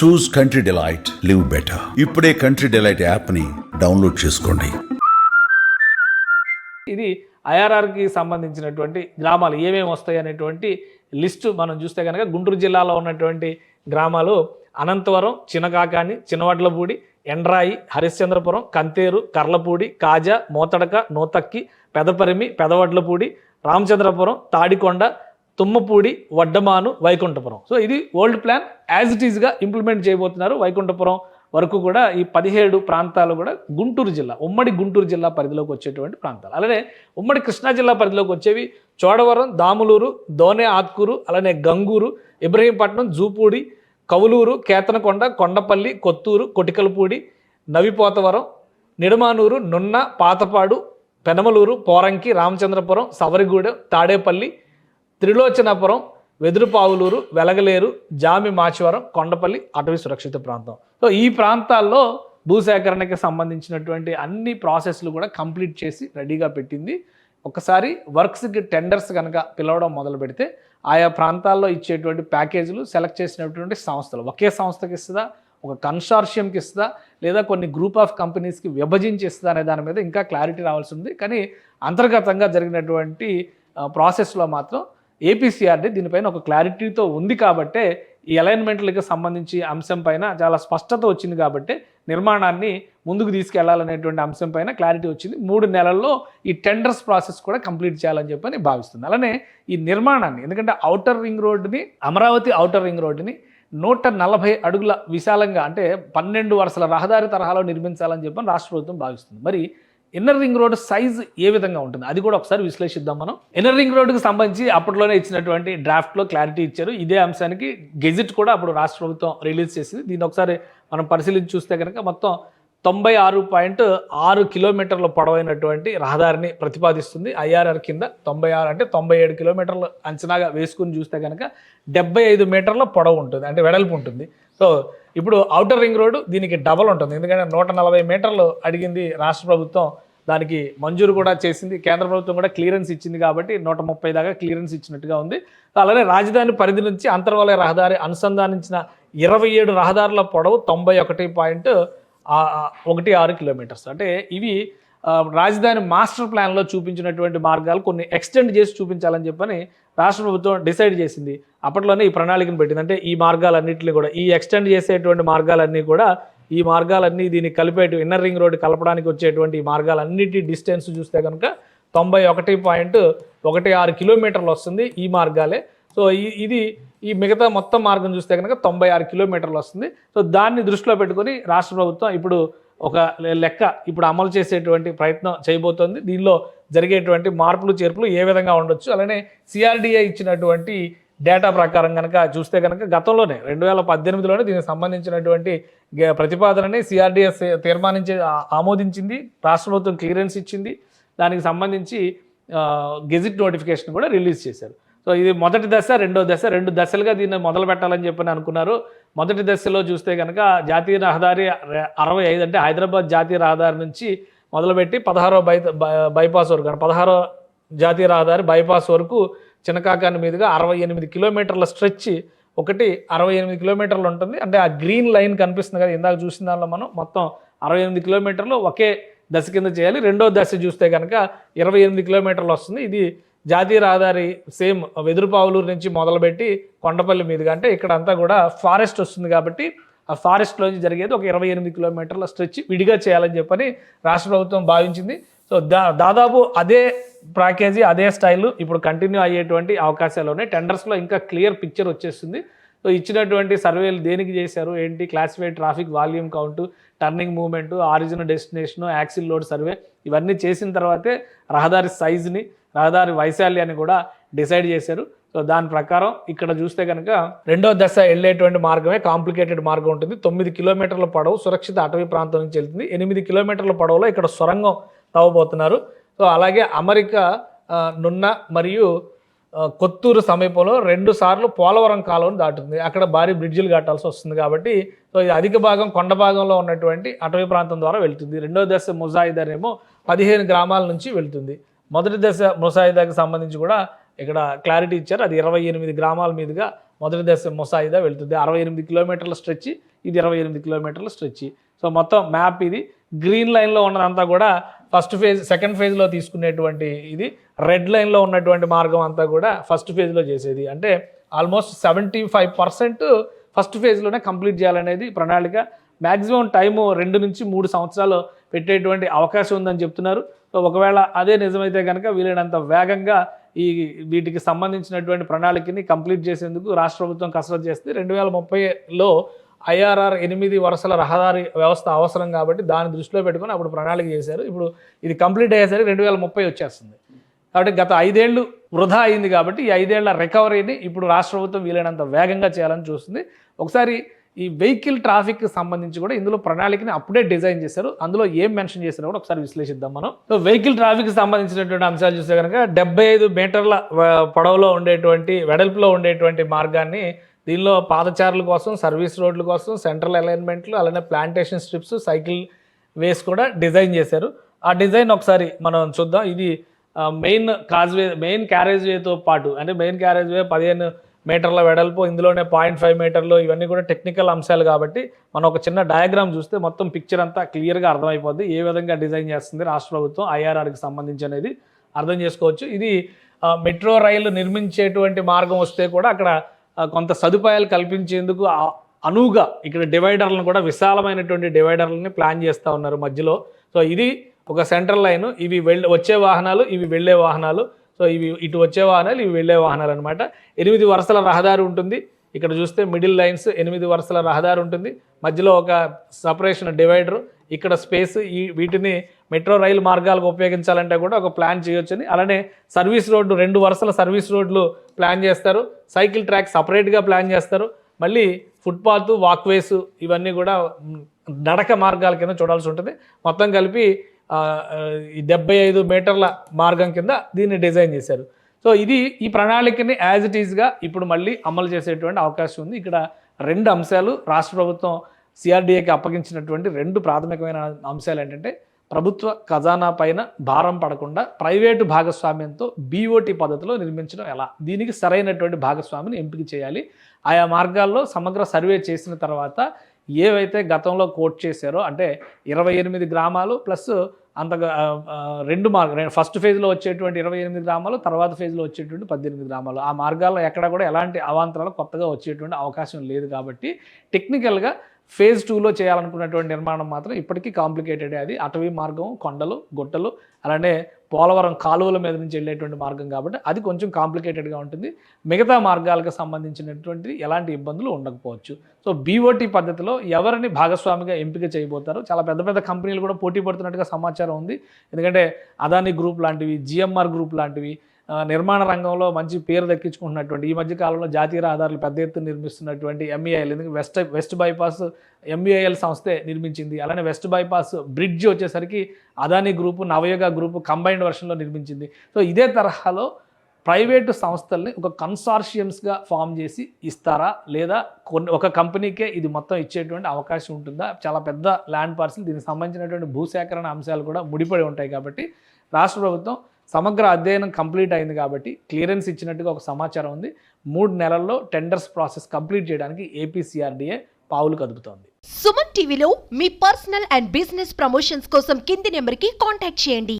Choose country delight live better ఇప్పుడే country delight యాప్ని download చేసుకోండి. ఇది ఐఆర్ఆర్కి సంబంధించినటువంటి గ్రామాలు ఏమేమి వస్తాయి అనేటువంటి లిస్టు మనం చూస్తే కనుక గుంటూరు జిల్లాలో ఉన్నటువంటి గ్రామాలు అనంతవరం చినకాకాని చిన్నవడ్లపూడి ఎండ్రాయి హరిశ్చంద్రపురం కంతేరు కర్లపూడి కాజా మోతడక నూతక్కి పెదపరిమి పెదవడ్లపూడి రామచంద్రపురం తాడికొండ తుమ్మపూడి వడ్డమాను వైకుంఠపురం. సో ఇది ఓల్డ్ ప్లాన్ యాజ్ ఇట్ ఈస్గా ఇంప్లిమెంట్ చేయబోతున్నారు వైకుంఠపురం వరకు కూడా ఈ పదిహేడు ప్రాంతాలు కూడా గుంటూరు జిల్లా ఉమ్మడి గుంటూరు జిల్లా పరిధిలోకి వచ్చేటువంటి ప్రాంతాలు. అలానే ఉమ్మడి కృష్ణా జిల్లా పరిధిలోకి వచ్చేవి చోడవరం దాములూరు దోనే ఆత్కూరు అలానే గంగూరు ఇబ్రహీంపట్నం జూపూడి కవులూరు కేతనకొండ కొండపల్లి కొత్తూరు కొటికలపూడి నవిపోతవరం నిడమానూరు నున్న పాతపాడు పెనమలూరు పోరంకి రామచంద్రపురం సవరిగూడెం తాడేపల్లి త్రిలోచనాపురం వెదురుపావులూరు వెలగలేరు జామి మాచివరం కొండపల్లి అటవీ సురక్షిత ప్రాంతం. సో ఈ ప్రాంతాల్లో భూసేకరణకి సంబంధించినటువంటి అన్ని ప్రాసెస్లు కూడా కంప్లీట్ చేసి రెడీగా పెట్టింది. ఒకసారి వర్క్స్కి టెండర్స్ కనుక పిలవడం మొదలు పెడితే ఆయా ప్రాంతాల్లో ఇచ్చేటువంటి ప్యాకేజీలు సెలెక్ట్ చేసినటువంటి సంస్థలు. ఒకే సంస్థకి ఇస్తుందా? ఒక కన్సార్షియంకి ఇస్తుందా? లేదా కొన్ని గ్రూప్ ఆఫ్ కంపెనీస్కి విభజించి ఇస్తుందా అనే దాని మీద ఇంకా క్లారిటీ రావాల్సి ఉంది. కానీ అంతర్గతంగా జరిగినటువంటి ప్రాసెస్లో మాత్రం ఏపీసీఆర్డీ దీనిపైన ఒక క్లారిటీతో ఉంది కాబట్టే ఈ అలైన్మెంట్లకు సంబంధించి అంశం పైన చాలా స్పష్టత వచ్చింది కాబట్టి నిర్మాణాన్ని ముందుకు తీసుకెళ్ళాలనేటువంటి అంశం పైన క్లారిటీ వచ్చింది. మూడు నెలల్లో ఈ టెండర్స్ ప్రాసెస్ కూడా కంప్లీట్ చేయాలని చెప్పని భావిస్తుంది. అలానే ఈ నిర్మాణాన్ని ఎందుకంటే అవుటర్ రింగ్ రోడ్డుని అమరావతి అవుటర్ రింగ్ రోడ్డుని నూట నలభై అడుగుల విశాలంగా అంటే పన్నెండు వరుసల రహదారి తరహాలో నిర్మించాలని చెప్పని రాష్ట్ర ప్రభుత్వం భావిస్తుంది. మరి ఇన్నర్ రింగ్ రోడ్ సైజ్ ఏ విధంగా ఉంటుంది? అది కూడా ఒకసారి విశ్లేషిద్దాం మనం. ఇన్నర్ రింగ్ రోడ్డుకి సంబంధించి అప్పట్లోనే ఇచ్చినటువంటి డ్రాఫ్ట్లో క్లారిటీ ఇచ్చారు. ఇదే అంశానికి గెజిట్ కూడా అప్పుడు రాష్ట్ర ప్రభుత్వం రిలీజ్ చేసింది. దీన్ని ఒకసారి మనం పరిశీలించి చూస్తే కనుక మొత్తం తొంభై ఆరు పాయింట్ ఆరు కిలోమీటర్ల పొడవైనటువంటి రహదారిని ప్రతిపాదిస్తుంది. ఐఆర్ఆర్ కింద తొంభై ఆరు అంటే తొంభై ఏడు కిలోమీటర్లు అంచనాగా వేసుకుని చూస్తే కనుక డెబ్బై ఐదు మీటర్ల పొడవు ఉంటుంది అంటే వెడల్పు ఉంటుంది. సో ఇప్పుడు అవుటర్ రింగ్ రోడ్డు దీనికి డబల్ ఉంటుంది. ఎందుకంటే నూట నలభై మీటర్లు అడిగింది రాష్ట్ర ప్రభుత్వం. దానికి మంజూరు కూడా చేసింది. కేంద్ర ప్రభుత్వం కూడా క్లియరెన్స్ ఇచ్చింది కాబట్టి నూట ముప్పై దాకా క్లియరెన్స్ ఇచ్చినట్టుగా ఉంది. అలానే రాజధాని పరిధి నుంచి అంతర్వాలయ రహదారి అనుసంధానించిన ఇరవై ఏడు రహదారుల పొడవు తొంభై ఒకటి పాయింట్ ఒకటి ఆరు కిలోమీటర్స్. అంటే ఇవి రాజధాని మాస్టర్ ప్లాన్లో చూపించినటువంటి మార్గాలు కొన్ని ఎక్స్టెండ్ చేసి చూపించాలని చెప్పని రాష్ట్ర ప్రభుత్వం డిసైడ్ చేసింది. అప్పట్లోనే ఈ ప్రణాళికను పెట్టింది. అంటే ఈ మార్గాలన్నింటినీ కూడా ఈ ఎక్స్టెండ్ చేసేటువంటి మార్గాలన్నీ కూడా ఈ మార్గాలన్నీ దీన్ని కలిపేటి ఇన్నర్ రింగ్ రోడ్డు కలపడానికి వచ్చేటువంటి ఈ మార్గాలన్నిటి డిస్టెన్స్ చూస్తే కనుక తొంభై ఒకటి పాయింట్ ఒకటి ఆరు కిలోమీటర్లు వస్తుంది ఈ మార్గాలే. సో ఇది ఈ మిగతా మొత్తం మార్గం చూస్తే కనుక తొంభై ఆరు కిలోమీటర్లు వస్తుంది. సో దాన్ని దృష్టిలో పెట్టుకొని రాష్ట్ర ప్రభుత్వం ఇప్పుడు ఒక లెక్క ఇప్పుడు అమలు చేసేటువంటి ప్రయత్నం చేయబోతోంది. దీనిలో జరిగేటువంటి మార్పులు చేర్పులు ఏ విధంగా ఉండొచ్చు? అలానే సిఆర్డిఏ ఇచ్చినటువంటి డేటా ప్రకారం కనుక చూస్తే కనుక గతంలోనే రెండు వేల పద్దెనిమిదిలోనే దీనికి సంబంధించినటువంటి గ- ప్రతిపాదనని సిఆర్డిఎస్ తీర్మానించి ఆమోదించింది రాష్ట్ర ప్రభుత్వం క్లియరెన్స్ ఇచ్చింది. దానికి సంబంధించి గెజిట్ నోటిఫికేషన్ కూడా రిలీజ్ చేశారు. సో ఇది మొదటి దశ రెండో దశ రెండు దశలుగా దీన్ని మొదలు పెట్టాలని చెప్పని అనుకున్నారు. మొదటి దశలో చూస్తే కనుక జాతీయ రహదారి అరవై ఐదు అంటే హైదరాబాద్ జాతీయ రహదారి నుంచి మొదలుపెట్టి పదహారో బై బై- బైపాస్ వరకు పదహారో జాతీయ రహదారి బైపాస్ వరకు చినకాకాని మీదుగా అరవై ఎనిమిది కిలోమీటర్ల స్ట్రెచ్ ఒకటి అరవై ఎనిమిది కిలోమీటర్లు ఉంటుంది. అంటే ఆ గ్రీన్ లైన్ కనిపిస్తుంది కదా ఇందాక చూసిన దానిలో మనం మొత్తం అరవై ఎనిమిది కిలోమీటర్లు ఒకే దశ కింద చేయాలి. రెండో దశ చూస్తే కనుక ఇరవై ఎనిమిది కిలోమీటర్లు వస్తుంది. ఇది జాతీయ రహదారి సేమ్ వెదురుపావులూరు నుంచి మొదలుపెట్టి కొండపల్లి మీదుగా. అంటే ఇక్కడ అంతా కూడా ఫారెస్ట్ వస్తుంది కాబట్టి ఆ ఫారెస్ట్లోంచి జరిగేది ఒక ఇరవై ఎనిమిది కిలోమీటర్ల స్ట్రెచ్ విడిగా చేయాలని చెప్పని రాష్ట్ర ప్రభుత్వం భావించింది. సో దా దాదాపు అదే ప్యాకేజీ అదే స్టైల్ ఇప్పుడు కంటిన్యూ అయ్యేటువంటి అవకాశాలు ఉన్నాయి టెండర్స్లో ఇంకా క్లియర్ పిక్చర్ వచ్చేస్తుంది. సో ఇచ్చినటువంటి సర్వేలు దేనికి చేశారు? ఏంటి? Classified traffic volume count turning movement origin destination axle load survey ఇవన్నీ చేసిన తర్వాతే రహదారి సైజుని రహదారి వైశాల్యాన్ని కూడా డిసైడ్ చేశారు. సో దాని ప్రకారం ఇక్కడ చూస్తే కనుక రెండో దశ వెళ్ళేటువంటి మార్గమే కాంప్లికేటెడ్ మార్గం ఉంటుంది. తొమ్మిది కిలోమీటర్ల పొడవు సురక్షిత అటవీ ప్రాంతం నుంచి వెళ్తుంది. ఎనిమిది కిలోమీటర్ల పొడవులో ఇక్కడ సొరంగం తవ్వబోతున్నారు సో అలాగే అమెరికా నున్న మరియు కొత్తూరు సమీపంలో రెండు సార్లు పోలవరం కాలువను దాటుతుంది. అక్కడ భారీ బ్రిడ్జిలు కట్టాల్సి వస్తుంది కాబట్టి సో ఇది అధిక భాగం కొండ భాగంలో ఉన్నటువంటి అటవీ ప్రాంతం ద్వారా వెళ్తుంది. రెండో దశ ముజాయిదానేమో పదిహేను గ్రామాల నుంచి వెళ్తుంది. మొదటి దశ ముసాయిదాకి సంబంధించి కూడా ఇక్కడ క్లారిటీ ఇచ్చారు. అది ఇరవై ఎనిమిది గ్రామాల మీదుగా మొదటి దశ ముసాయిదా వెళ్తుంది. అరవై ఎనిమిది కిలోమీటర్ల స్ట్రెచ్ ఇది ఇరవై ఎనిమిది కిలోమీటర్ల స్ట్రెచ్ సో మొత్తం మ్యాప్ ఇది. గ్రీన్ లైన్లో ఉన్నదంతా కూడా ఫస్ట్ ఫేజ్ సెకండ్ ఫేజ్లో తీసుకునేటువంటి ఇది రెడ్ లైన్లో ఉన్నటువంటి మార్గం అంతా కూడా ఫస్ట్ ఫేజ్లో చేసేది. అంటే almost seventy five percent first ఫేజ్లోనే complete చేయాలనేది ప్రణాళిక. మ్యాక్సిమం టైము రెండు నుంచి మూడు సంవత్సరాలు పెట్టేటువంటి అవకాశం ఉందని చెప్తున్నారు. సో ఒకవేళ అదే నిజమైతే కనుక వీలైనంత వేగంగా ఈ వీటికి సంబంధించినటువంటి ప్రణాళికని కంప్లీట్ చేసేందుకు రాష్ట్ర ప్రభుత్వం కసరత్తు చేస్తే రెండు వేల ముప్పైలో ఐఆర్ఆర్ ఎనిమిది వరుసల రహదారి వ్యవస్థ అవసరం కాబట్టి దాన్ని దృష్టిలో పెట్టుకొని అప్పుడు ప్రణాళిక చేశారు. ఇప్పుడు ఇది కంప్లీట్ అయ్యేసరికి రెండు వేల ముప్పై వచ్చేస్తుంది. కాబట్టి గత ఐదేళ్ళు వృధా అయింది కాబట్టి ఈ ఐదేళ్ళ రికవరీని ఇప్పుడు రాష్ట్ర ప్రభుత్వం వీలైనంత వేగంగా చేయాలని చూస్తుంది. ఒకసారి ఈ వెహికల్ ట్రాఫిక్ సంబంధించి కూడా ఇందులో ప్రణాళికని అప్పుడే డిజైన్ చేశారు. అందులో ఏం మెన్షన్ చేసినా కూడా ఒకసారి విశ్లేషిద్దాం మనం. సో వెహికల్ ట్రాఫిక్ సంబంధించినటువంటి అంశాలు చూస్తే కనుక డెబ్బై ఐదు మీటర్ల పొడవులో ఉండేటువంటి వెడల్పులో ఉండేటువంటి మార్గాన్ని దీనిలో పాదచారుల కోసం సర్వీస్ రోడ్ల కోసం సెంట్రల్ అలైన్మెంట్లు అలానే ప్లాంటేషన్ స్ట్రిప్స్ సైకిల్ వేస్ కూడా డిజైన్ చేశారు. ఆ డిజైన్ ఒకసారి మనం చూద్దాం. ఇది మెయిన్ కాజ్వే మెయిన్ క్యారేజ్ వేతో పాటు అంటే మెయిన్ క్యారేజ్ వే పదిహేను మీటర్ల వెడల్పు ఇందులోనే పాయింట్ ఫైవ్ మీటర్లు ఇవన్నీ కూడా టెక్నికల్ అంశాలు కాబట్టి మనం ఒక చిన్న డయాగ్రామ్ చూస్తే మొత్తం పిక్చర్ అంతా క్లియర్గా అర్థమైపోద్ది. ఏ విధంగా డిజైన్ చేస్తుంది రాష్ట్ర ప్రభుత్వం ఐఆర్ఆర్కి సంబంధించి అనేది అర్థం చేసుకోవచ్చు. ఇది మెట్రో రైలు నిర్మించేటువంటి మార్గం వస్తే కూడా అక్కడ కొంత సదుపాయాలు కల్పించేందుకు అనువుగా ఇక్కడ డివైడర్లను కూడా విశాలమైనటువంటి డివైడర్లని ప్లాన్ చేస్తూ ఉన్నారు మధ్యలో. సో ఇది ఒక సెంట్రల్ లైన్ ఇవి వెళ్ళే వచ్చే వాహనాలు ఇవి వెళ్ళే వాహనాలు. సో ఇవి ఇటు వచ్చే వాహనాలు ఇవి వెళ్ళే వాహనాలు అనమాట ఎనిమిది వరుసల రహదారి ఉంటుంది. ఇక్కడ చూస్తే మిడిల్ లైన్స్ ఎనిమిది వరుసల రహదారి ఉంటుంది. మధ్యలో ఒక సపరేషన్ డివైడర్ ఇక్కడ స్పేస్ ఈ వీటిని మెట్రో రైలు మార్గాలకు ఉపయోగించాలంటే కూడా ఒక ప్లాన్ చేయొచ్చని. అలానే సర్వీస్ రోడ్డు రెండు వరుసల సర్వీస్ రోడ్లు ప్లాన్ చేస్తారు. సైకిల్ ట్రాక్ సపరేట్గా ప్లాన్ చేస్తారు. మళ్ళీ ఫుట్పాత్ వాక్వేస్ ఇవన్నీ కూడా నడక మార్గాల కింద చూడాల్సి ఉంటుంది. మొత్తం కలిపి డెబ్బై ఐదు మీటర్ల మార్గం కింద దీన్ని డిజైన్ చేశారు. సో ఇది ఈ ప్రణాళికని యాజ్ ఇట్ ఈస్గా ఇప్పుడు మళ్ళీ అమలు చేసేటువంటి అవకాశం ఉంది. ఇక్కడ రెండు అంశాలు రాష్ట్ర ప్రభుత్వం సిఆర్డీఏకి అప్పగించినటువంటి రెండు ప్రాథమికమైన అంశాలు ఏంటంటే ప్రభుత్వ ఖజానా పైన భారం పడకుండా ప్రైవేటు భాగస్వామ్యంతో బీఓటీ పద్ధతిలో నిర్మించడం ఎలా? దీనికి సరైనటువంటి భాగస్వామిని ఎంపిక చేయాలి. ఆయా మార్గాల్లో సమగ్ర సర్వే చేసిన తర్వాత ఏవైతే గతంలో కోట్ చేశారో అంటే ఇరవై ఎనిమిది గ్రామాలు ప్లస్ అంత రెండు మార్గ ఫస్ట్ ఫేజ్లో వచ్చేటువంటి ఇరవై ఎనిమిది గ్రామాలు తర్వాత ఫేజ్లో వచ్చేటువంటి పద్దెనిమిది గ్రామాలు. ఆ మార్గాల్లో ఎక్కడ కూడా ఎలాంటి అవాంతరాలు కొత్తగా వచ్చేటువంటి అవకాశం లేదు కాబట్టి టెక్నికల్గా ఫేజ్ టూలో చేయాలనుకున్నటువంటి నిర్మాణం మాత్రం ఇప్పటికీ కాంప్లికేటెడ్ అది. అటవీ మార్గం కొండలు గుట్టలు అలానే పోలవరం కాలువల మీద నుంచి వెళ్ళేటువంటి మార్గం కాబట్టి అది కొంచెం కాంప్లికేటెడ్గా ఉంటుంది. మిగతా మార్గాలకు సంబంధించినటువంటి ఎలాంటి ఇబ్బందులు ఉండకపోవచ్చు. సో బీఓటీ పద్ధతిలో ఎవరిని భాగస్వామిగా ఎంపిక చేయబోతారో చాలా పెద్ద పెద్ద కంపెనీలు కూడా పోటీ పడుతున్నట్టుగా సమాచారం ఉంది. ఎందుకంటే అదానీ గ్రూప్ లాంటివి జిఎంఆర్ గ్రూప్ లాంటివి నిర్మాణ రంగంలో మంచి పేరు దక్కించుకుంటున్నటువంటి ఈ మధ్య కాలంలో జాతీయ రహదారులు పెద్ద ఎత్తున నిర్మిస్తున్నటువంటి ఎంఈఐఎల్ ఎందుకంటే వెస్ట్ వెస్ట్ బైపాస్ ఎంఈఐఎల్ సంస్థే నిర్మించింది. అలానే వెస్ట్ బైపాస్ బ్రిడ్జ్ వచ్చేసరికి Adani group Navayuga group combined వర్షన్లో నిర్మించింది. సో ఇదే తరహాలో ప్రైవేటు సంస్థల్ని ఒక కన్సార్షియమ్స్గా ఫామ్ చేసి ఇస్తారా? లేదా కొన్ని ఒక కంపెనీకే ఇది మొత్తం ఇచ్చేటువంటి అవకాశం ఉంటుందా? చాలా పెద్ద ల్యాండ్ పార్సిల్ దీనికి సంబంధించినటువంటి భూసేకరణ అంశాలు కూడా ముడిపడి ఉంటాయి కాబట్టి రాష్ట్ర ప్రభుత్వం సమగ్ర అధ్యయనం కంప్లీట్ అయింది కాబట్టి క్లియరెన్స్ ఇచ్చినట్టుగా ఒక సమాచారం ఉంది. మూడు నెలల్లో టెండర్స్ ప్రాసెస్ కంప్లీట్ చేయడానికి ఏపీసీఆర్డీఏ పావులు కదుపుతోంది. సుమన్ టీవీలో మీ పర్సనల్ అండ్ బిజినెస్ ప్రమోషన్స్ కోసం కింది నెంబర్కి కాంటాక్ట్ చేయండి.